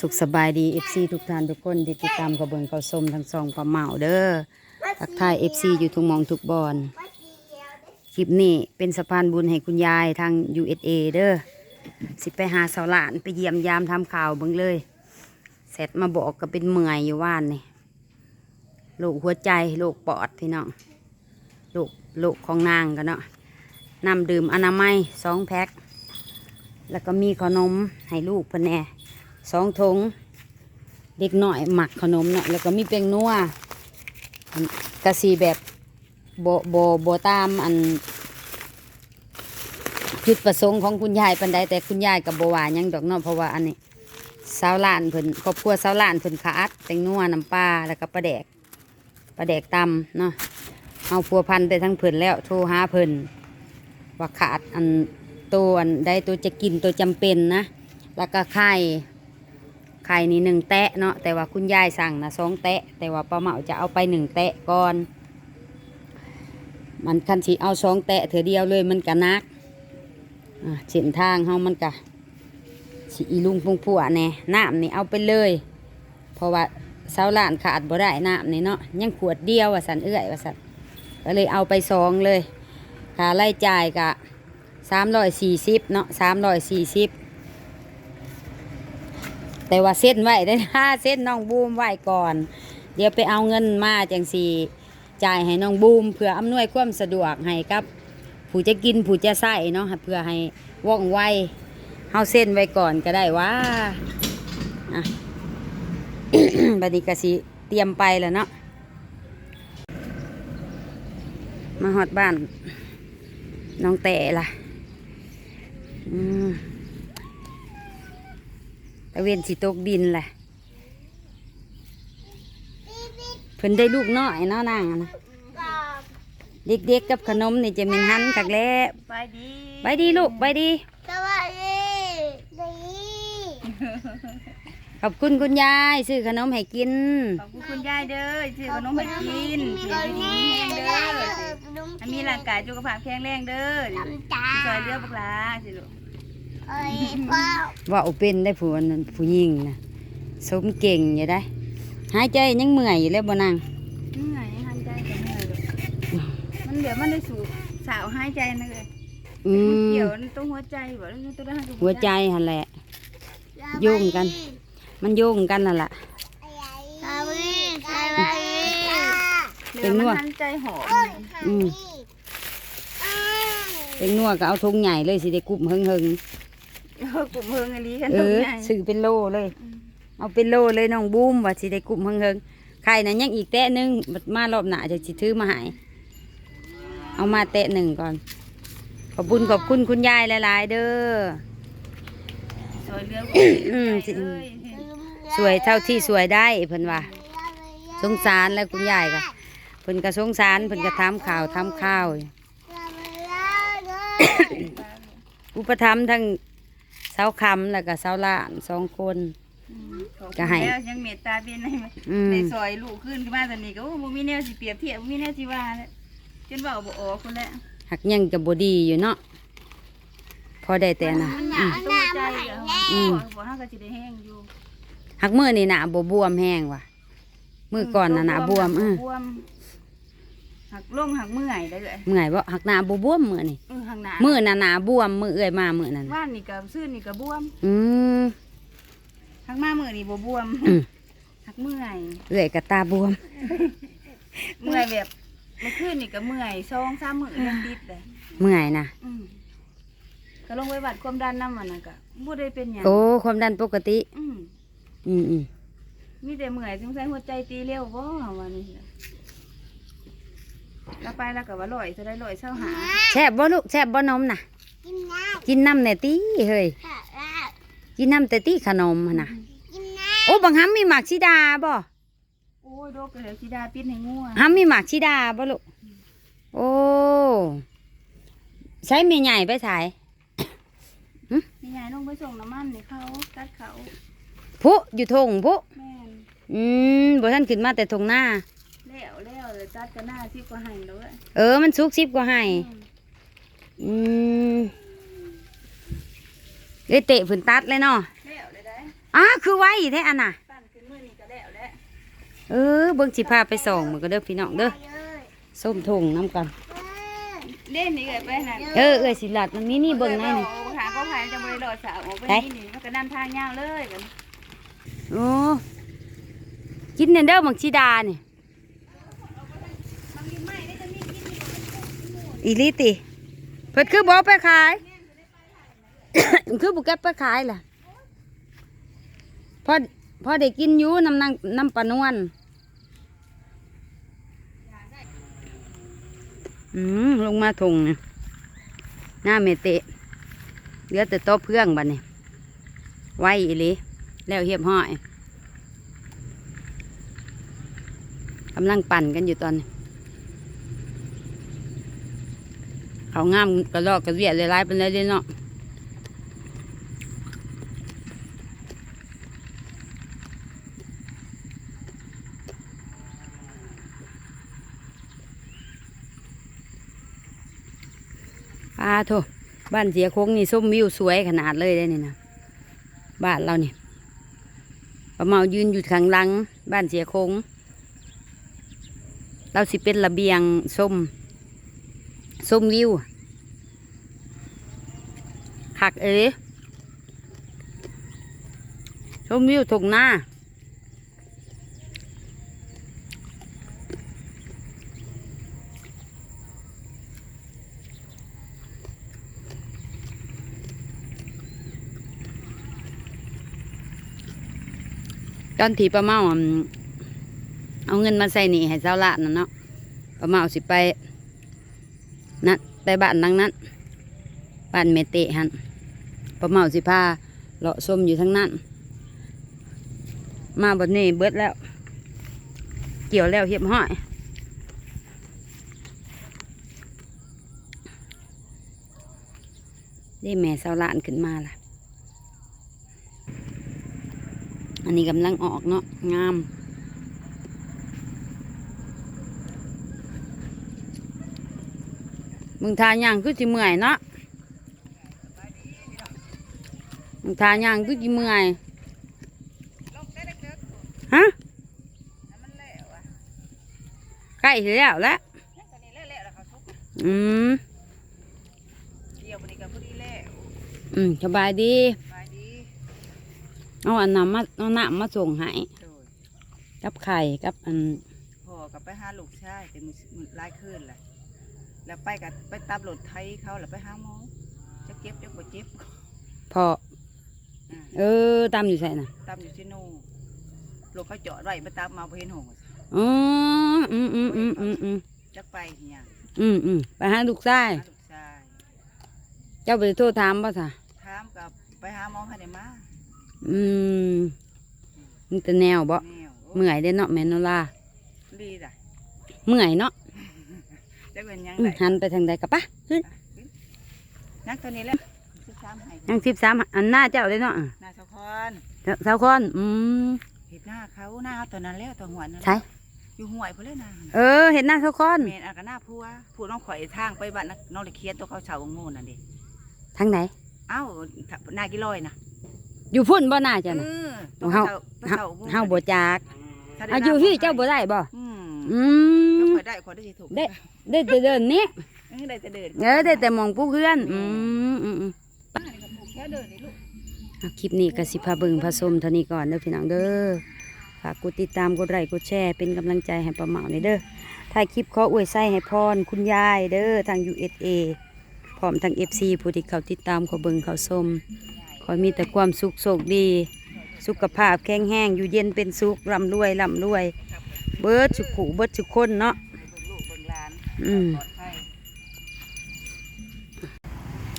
สุขสบายดี FC ทุกท่านทุกคนที่ติดตามกระบวนเขาสมทั้งสองปลาเหมาเด้อทักทาย FC อยู่ทุกมองทุกบอนคลิปนี้เป็นสะพานบุญให้คุณยายทาง USA เด้อสิไปหาสาวหลานไปเยี่ยมยามทำข่าวเบิ่งเลย เสร็จมาบอกก็เป็นเมื่อยอยู่ว่านนี่โรคหัวใจโรคปอดพี่น้องโรคโรคของนางกันเนาะน้ำดื่มอนามัยสองแพ็คแล้วก็มีขนมให้ลูกเพิ่นแน่ สองถุงเด็กหน่อยหมักขนมเนาะแล้วก็มีเปียงนัวอันกะสีแบบโบโบโบตามอันจุดประสงค์ของคุณยายปันใดแต่คุณยายกับโบวายังดอกเนาะเพราะว่าอันนี้สาวหลานเพิ่นครอบครัวสาวหลานเพิ่นขาดแตงนัวน้ำปลาแล้วก็ปลาแดกปลาแดกตำเนาะเอาพัวพันไปทั้งเพิ่นแล้วโทรหาเพิ่นว่าขาดอันตัวอันใดตัวจะกินตัวจำเป็นนะ แล้วก็ไข่ ไข่นี่หนึ่งแตะเนาะแต่ว่าคุณยายสั่งนะสองแตะ แต่ว่าป้าเหมาจะเอาไปหนึ่งแตะก่อน มันคันสีเอาสองแตะเถอเดียวเลยมันกะนักเส้นทางเฮามันกะสีลุงพุงผัวแน่น้ำนี่เอาไปเลย เพราะว่าเสาหลานขาดบ่ได้น้ำนี่เนาะยังขวดเดียวว่าสันเอื้อยว่าสันก็เลยเอาไปสองเลยค่าไล่จ่ายกะสามร้อยสี่สิบเนาะสามร้อยสี่สิบ แต่ว่าเส้นไหวได้ห้าเส้นน้องบูมไหวก่อน เดี๋ยวไปเอาเงินมาจังสี่จ่ายให้น้องบูมเพื่ออำนวยความสะดวกให้กับ ผู้จะกินผู้จะใส่เนาะเพื่อให้ว่องไวเฮาเส้นไว้ก่อนก็ได้ว่าอะบัดนี้ก็สิเตรียมไปแล้วเนาะมาฮอดบ้าน น้องแต่ล่ะ อืม ตะเวนสิตกดินแหละเพิ่นได้ลูกน้อยเนาะนางอะนะเด็กๆกับขนมนี่จะเป็นหันกักแล้วไปดีไปดีลูกไปดีสวัสดีดีขอบคุณคุณยายซื้อขนมให้กินขอบคุณคุณยายเด้อซื้อขนมให้กินเสียดีๆแห้งเด้อให้มีร่างกายสุขภาพแข็งแรงเด้อจ้าซอยเรือบักหลาสิลูกเอ้ยพ่อ ว่าเอาเป็นได้ผู้อันนั้นผู้หญิงนะสมเก่งอยู่ได้หายใจยังเมื่อยอยู่เลยบ่นางเหนื่อยหายใจก็เหนื่อยลูกมันเดี๋ยวมันได้สูบสาวหายใจนะเลยอืมันมเกี่ยวตรงหัวใจบ่แล้วตัวนั้นหัวใจหันแหละยุ่งกัน มันโยงกันนั่นแหละสวัสดีสวัสดีเดี๋ยวมันหันใจหอมอืมเป็นนัวก็เอาทงใหญ่เลยสิได้กลุ่มเฮิงเฮิงเออ กลุ่มเฮิงอันนี้กันๆเอตรงอไหนซื้อเป็นโลเลย เอาเป็นโลเลยน้องบูมว่าสิได้กลุ่มเฮิงเฮิงๆใครนะยังอีกแตะหนึงบัดมารอบหน้าจะสิถือมาใหายเอามาแตะหนึ่งก่อน ขอบคุณขอบคุณคุณยายหลาย ๆ เด้อซอยเรืออืมเอ้ยสวยเท่าที่สวยได้เพิ่นว่าสงสารแล้วคุณยายก็เพิ่นก็สงสารเพิ่นก็ทำข่าวทำข้าวอุปถัมภ์ทั้ง สาวคำแล้วก็สาวหล้านสองคนขอบคุณก็ให้แล้วยังเมตตาเป็นให้อืม ในซอยลูกขึ้นขึ้นมาตอนนี้ก็โอ้บ่มีแนวสิเปรียบเทียบบ่มีแนวสิว่าแล้วจนเว้าบ่ออกคนแล้วหักยังกับบดีอยู่เนาะพอได้แต่นะมันหอืยามบตัวใจเหรออืม บ่เฮาก็สิได้แห้งอยู่หักมือนี่หนาบวบวมแห้งว่ะมือก่อนน่ะหนาบวมเออบวม หักลงหักเมื่อยได้เลยเมื่อยบ่หักหนาบวบวมมือนี่เออหักหนามือน่ะหนาบวมมือเอื่อยมามือนั่นว่านนี่ก็ซื่อนี่ก็บวม อืมหักมามื้อนี่บ่บวมอืมหักเมื่อยเอื่อยกับตาบวม เมื่อยแบบเมื่อคืนนี่ก็เมื่อยสองสามมื้อยังติดเลยเมื่อยนะอืมก็ลงไปวัดความดันน้ำมันน่ะก็บ่ได้เป็นหยังโอ้ความดันปกติ อืมอืมอืมมีแต่เมื่อยสงสัยหัวใจตีเร็วบ่วันนี้ แล้วไปแล้วก็ว่าลอยจะได้ลอยเช้าหาแซ่บบ่ลูกแซ่บบ่นมน่ะ กินน้กินน้ำแน่ตีเฮ้ยำค่ะแล้วกินน้ำแต่ตีขนมหั่นน่ะ กินน้โอ้บางฮัมมีหมากชิดาบ่โอ้ยโรคกระเหลวสีดาปิดให้งัวฮัมมีหมากชิดาบ่ลูก โอ้ใช้เมียใหญ่ไปถ่ายนี่ยายลงไปส่งน้ำมันให้เขาตัดเขาพุอยู่ทงพุแม่นอืมบ่ท่านขึ้นมาแต่ทงหน้า แล้วแล้วเลยตัดกันหน้าที่ก็ให้แล้วเว้ยเออ มันสุกซิบกว่าให้ อืมอืมเลยเตะผืนตัดเลยเนาะแล้วเลยได้อ้าคือไว้แท้อันน่ะตั้นขึ้นมื้อนี้ก็แล้วแหละเออ เบิ่งสิพาไปส่องมันก็เด้อพี่น้องเด้อส้มทงน้ำกัน เล่นนี่ก็ไปนั่นเออเอ้ยสิลัดมันนี่นี่เบิ่งในนี่หาก็พายจะบ่ได้ดอกสาวออกไปไหนนี่นี่มันก็ดันทางยาวเลยกันโอ้กินเนเด้อมังชีดานี่ อีลิติ เพิ่นคือบ่ไปขาย คือบ่เก็บไปขายล่ะพอพอได้กินอยู่น้ำนางน้ำปนวลอืมลงมาทงนี่หน้าเมเตะเหลือแต่โต๊ะเพื่องบัดนี้ไว้อีลีแล้วเหียบห้อยกำลังปั่นกันอยู่ตอนนี้ เขางามกระลอกกระเวียดเลยร้ายเป็นไรเด้เนาะปลาโถบ้านเสียโค้งนี่ส้มวิวสวยขนาดเลยได้นี่นะบ้านเรานี่ป้าเมายืนอยู่ข้างหลัง บ้านเสียโค้ง เราสิเป็นระเบียงส้ม ส้มวิวคักเอ๋ส้มวิวถงหน้าตอนที่ป้าเมาอืมเอาเงินมาใส่หนี่ให้เจ้าละนั่นเนาะป้าเมาสิไป นั่นไปบ้านนังนั้นบ้านเมเตะหันป้าเมาสิพาเลาะส้มอยู่ทั้งนั้น มาบนนี้เบิดแล้ว เกี่ยวแล้วเหียบห้อยได้แม่สาหลานขึ้นมาล่ะ อันนี้กำลังออกเนาะงาม มึงทาย่างคือจิเมื่อยเนาะมึงทาย่างคือจิเมื่อยฮะใกล้สิแล้วแหละตอนนี้แล้วแล้วเขาทุกอืมเดียวบ่นี้ก็พอดีแล้วอืมสบายดีไปดีเอาอันน้ำมาเอาน้ำมาส่งให้โดยกับไข่กับอันพ่อกับไปหาลูกชายแต่มือมือหลายคืนแหละ แล้วไปกับไปตับรถไทยเขาแล้วไปหาหมอจะเจ็บจะบ่เจ็บพออ่าเออตามอยู่ใส่น่ะตามอยู่ที่โน่รถเขาจอดไว้มาตามมาบ่เห็นหงส์อ๋ออืมอืมอืมอืมอืมจักไปเนี่ยอืมอืมไปหาลูกชายหาลูกชายเจ้าไปโทรถามป่ะสะถามกับไปหาหมอให้ได้มาอืมมันจะแนวบ่แนวโอ้เมื่อยเด้เนาะแมนโนลาดีจ้ะเมื่อยเนาะ จักเป็นหยังอืมไงหันไปทางใดกับปะขึ้นนักตัวนี้แหละสิบสามให้ยังสิบสามอันหน้าเจ้าเลยเนาะหน้าสะคอนสาวคนอืมเห็ดหน้าเขาหน้าเขาตัวนั้นแล้วตัวหัวนั้นใช่อยู่ห่วยพุ่นเลยนะเออเห็นหน้าสาวคนเมนอากาหน้าพัวผู้น้องข่อยทางไปบ้านนักน้องเลยเคียนตัวเขาชาวงงูนั่นดิทางไหนเอ้านากิลอยนะอยู่พุ่นบ่น่าจะเอน่ะอตัวเฮาเขาเจ้างูเฮาบ่จากถ้ได้เอาอยู่ที่เจ้าบ่ได้บ่อืมอืเจ้ามข่อยได้ข่อยได้สิถูกได้ ได้แต่เดินนี้เออได้แต่เดินเออได้แต่มองผู้เพื่อนอืมอืมอืมแค่เดินนี่ลูกเอาคลิปนี้ก็สิพาเบิ่งพาชมเท่านี้ก่อนเด้อพี่น้องเด้อฝากกดติดตามกดไลค์กดแชร์เป็นกำลังใจให้ป้าเหมาในอยเด้อถ่ายคลิปขออวยไส้ให้พรคุณยายเด้อทาง USA พร้อมทาง FC ผู้ที่เขาติดตามเขาเบิ่งเขาชมขอให้มีแต่ความสุขโชคดี สุขภาพแข็งแรงอยู่เย็นเป็นสุขร่ำรวยร่ำรวย เบิดสุขหูเบิดสุขคนเนาะ อืม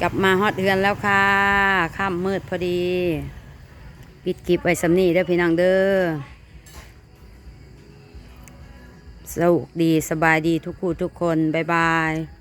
กลับมาฮอดเดือนแล้วค่ะค่ำมืดพอดี ปิดคลิปไว้สำนีเด้อพี่น้องเด้อสุขดีสบายดีทุกคู่ทุกคน บ๊ายบาย